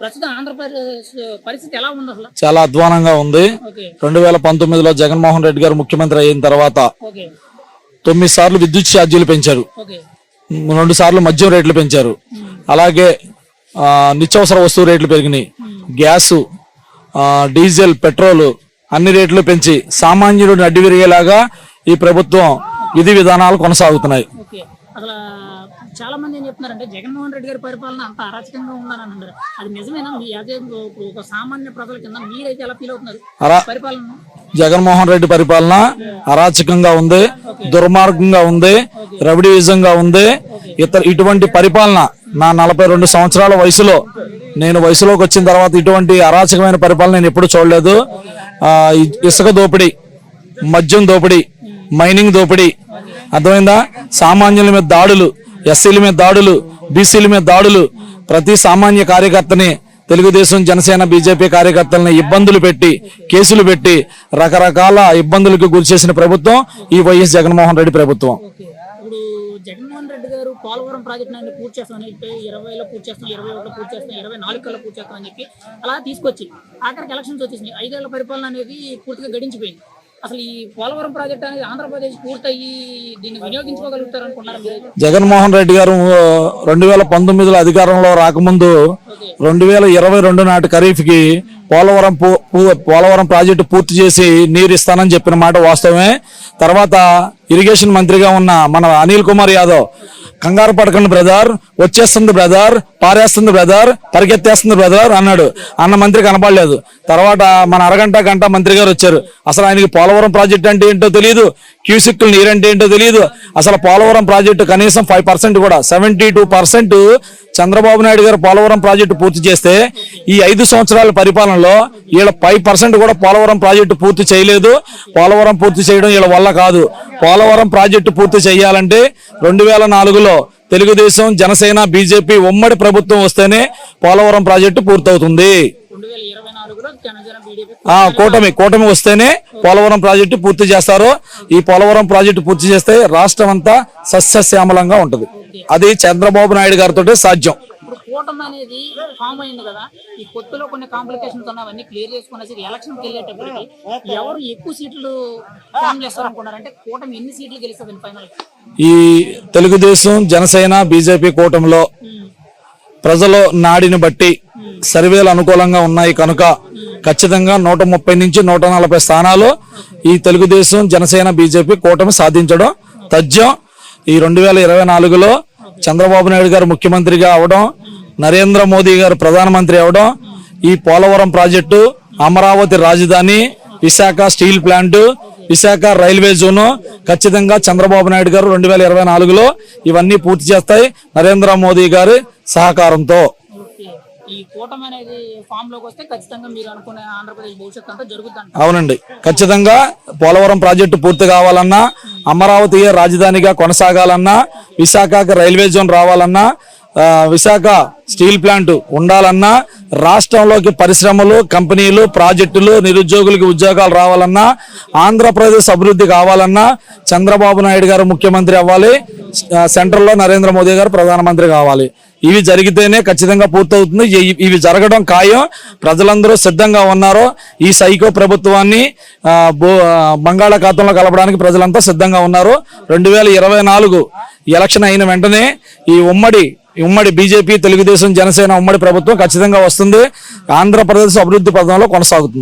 ప్రస్తుతం ఆంధ్రప్రదేశ్ పరిస్థితి ఎలా ఉంది అసలు? చాలా అధ్వానంగా ఉంది. రెండు వేల పంతొమ్మిదిలో జగన్మోహన్ రెడ్డి గారు ముఖ్యమంత్రి అయిన తర్వాత తొమ్మిది సార్లు విద్యుత్ ఛార్జీలు పెంచారు. రెండు సార్లు మద్యం రేట్లు పెంచారు. అలాగే నిత్యావసర వస్తువు రేట్లు పెరిగినాయి. గ్యాసు ఆ, డీజిల్ పెట్రోల్ అన్ని రేట్లు పెంచి సామాన్యుడు నడ్డి విరిగేలాగా ఈ ప్రభుత్వం విధి విధానాలు కొనసాగుతున్నాయి. చాలా మంది ఏం చెప్తున్నారంటే జగన్మోహన్ రెడ్డి గారి పరిపాలన అంత అరాచకంగా ఉందని అంటారు అది నిజమేనా? మీ అదే ఒక సామాన్య ప్రజల కింద మీరైతే ఎలా ఫీల్ అవుతున్నారు? పరిపాలన? జగన్మోహన్ రెడ్డి పరిపాలన అరాచకంగా ఉంది దుర్మార్గంగా ఉంది రవిడిజంగా ఉంది. ఇతర ఇటువంటి పరిపాలన నా నలభై రెండు సంవత్సరాల వయసులో నేను వయసులోకి వచ్చిన తర్వాత ఇటువంటి అరాచకమైన పరిపాలన నేను ఎప్పుడు చూడలేదు. ఇసుక దోపిడీ మద్యం దోపిడీ మైనింగ్ దోపిడీ. అర్థమైందా? సామాన్యుల మీద దాడులు ఎస్సీల మీద దాడులు బీసీల మీద దాడులు. ప్రతి సామాన్య కార్యకర్తని తెలుగుదేశం జనసేన బీజేపీ కార్యకర్తలను ఇబ్బందులు పెట్టి కేసులు పెట్టి రకరకాల ఇబ్బందులకు గురి చేసిన ప్రభుత్వం ఈ వైఎస్ జగన్మోహన్ రెడ్డి ప్రభుత్వం. జగన్మోహన్ రెడ్డి గారు పోలవరం ప్రాజెక్టు పూర్తి చేస్తామని చెప్పి ఇరవైలో పూర్తి చేస్తాం ఇరవై ఒకటి పూర్తి చేస్తాం ఇరవై నాలుగు కల్లా పూర్తి చేస్తాం అని చెప్పి అలా తీసుకొచ్చి ఆఖరికి ఎలక్షన్స్ వచ్చేసినాయి. ఐదేళ్ళ పరిపాలన అనేది పూర్తిగా గడించిపోయింది. అసలు ఈ పోలవరం ప్రాజెక్ట్ అనేది ఆంధ్రప్రదేశ్ పూర్తయి దీన్ని వినియోగించుకోగలుగుతారు అనుకున్నారు జగన్మోహన్ రెడ్డి గారు రెండు వేల పంతొమ్మిదిలో అధికారంలో రాకముందు రెండు వేల ఇరవై రెండు నాటి ఖరీఫ్కి పోలవరం పోలవరం ప్రాజెక్టు పూర్తి చేసి నీరు ఇస్తానని చెప్పిన మాట వాస్తవమే. తర్వాత ఇరిగేషన్ మంత్రిగా ఉన్న మన అనిల్ కుమార్ యాదవ్ కంగారు పడకండి బ్రదర్ వచ్చేస్తుంది బ్రదర్ పారేస్తుంది బ్రదర్ పరిగెత్తేస్తుంది బ్రదర్ అన్నాడు. అన్న మంత్రి కనపడలేదు. తర్వాత మన అరగంట గంట మంత్రి గారు వచ్చారు. అసలు ఆయనకి పోలవరం ప్రాజెక్ట్ అంటే ఏంటో తెలియదు క్యూసిక్కులు నీరంటే ఏంటో తెలియదు అసలు పోలవరం ప్రాజెక్టు కనీసం ఫైవ్ పర్సెంట్ కూడా seventy two percent Chandrababu Naidu గారు పోలవరం ప్రాజెక్టు పూర్తి చేస్తే ఈ ఐదు సంవత్సరాల పరిపాలనలో వీళ్ళ ఫైవ్ పర్సెంట్ కూడా పోలవరం ప్రాజెక్టు పూర్తి చేయలేదు. పోలవరం పూర్తి చేయడం వీళ్ళ వల్ల కాదు. పోలవరం ప్రాజెక్టు పూర్తి చేయాలంటే రెండు వేల నాలుగులో తెలుగుదేశం జనసేన బీజేపీ ఉమ్మడి ప్రభుత్వం వస్తేనే పోలవరం ప్రాజెక్టు పూర్తవుతుంది. కూటమి కూటమి వస్తేనే పోలవరం ప్రాజెక్టు పూర్తి చేస్తారు. ఈ పోలవరం ప్రాజెక్టు పూర్తి చేస్తే రాష్ట్రం అంతా సస్యశ్యామలంగా ఉంటది. అది చంద్రబాబు నాయుడు గారితో సాధ్యం. ఇప్పుడు కూటమి అనేది ఫామ్ అయింది కదా ఈ కొత్తలో కొన్ని కాంప్లికేషన్స్ ఉన్నాయి అవన్నీ క్లియర్ చేసుకునేసి ఎలక్షన్కి వెళ్ళేటప్పటికి ఎవరు ఎక్కువ సీట్లు ఫామ్ చేస్తారు అనుకున్నారు కూటమి ఎన్ని సీట్లు గెలుస్తుంది ఫైనల్ ఈ తెలుగుదేశం జనసేన బీజేపీ కూటమిలో ప్రజలు నాడిని బట్టి సర్వేలు అనుకూలంగా ఉన్నాయి కనుక ఖచ్చితంగా నూట ముప్పై నుంచి నూట నలభై స్థానాలు ఈ తెలుగుదేశం జనసేన బీజేపీ కూటమి సాధించడం తథ్యం. ఈ రెండు వేల ఇరవై నాలుగులో చంద్రబాబు నాయుడు గారు ముఖ్యమంత్రిగా అవడం నరేంద్ర మోదీ గారు ప్రధానమంత్రి అవడం ఈ పోలవరం ప్రాజెక్టు అమరావతి రాజధాని Visakha steel plant Visakha railway zone ఖచ్చితంగా చంద్రబాబు నాయుడు గారు రెండు వేల ఇరవై నాలుగులో ఇవన్నీ పూర్తి చేస్తాయి నరేంద్ర మోదీ గారి సహకారంతో. అవునండి. ఖచ్చితంగా పోలవరం ప్రాజెక్టు పూర్తి కావాలన్నా అమరావతి రాజధానిగా కొనసాగాలన్నా విశాఖకి రైల్వే జోన్ రావాలన్నా విశాఖ స్టీల్ ప్లాంట్ ఉండాలన్నా రాష్ట్రంలోకి పరిశ్రమలు కంపెనీలు ప్రాజెక్టులు నిరుద్యోగులకి ఉద్యోగాలు రావాలన్నా ఆంధ్రప్రదేశ్ అభివృద్ధి కావాలన్నా చంద్రబాబు నాయుడు గారు ముఖ్యమంత్రి అవ్వాలి సెంట్రల్లో నరేంద్ర మోదీ గారు ప్రధానమంత్రి కావాలి. ఇవి జరిగితేనే ఖచ్చితంగా పూర్తవుతుంది. ఇవి జరగడం ఖాయం. ప్రజలందరూ సిద్ధంగా ఉన్నారు ఈ సైకో ప్రభుత్వాన్ని బో- బంగాళాఖాతంలో కలపడానికి ప్రజలంతా సిద్ధంగా ఉన్నారు. రెండు వేల ఇరవై నాలుగు ఎలక్షన్ అయిన వెంటనే ఈ ఉమ్మడి ఉమ్మడి బీజేపీ తెలుగుదేశం జనసేన ఉమ్మడి ప్రభుత్వం ఖచ్చితంగా వస్తుంది. ఆంధ్రప్రదేశ్ అభివృద్ధి పథంలో కొనసాగుతుంది.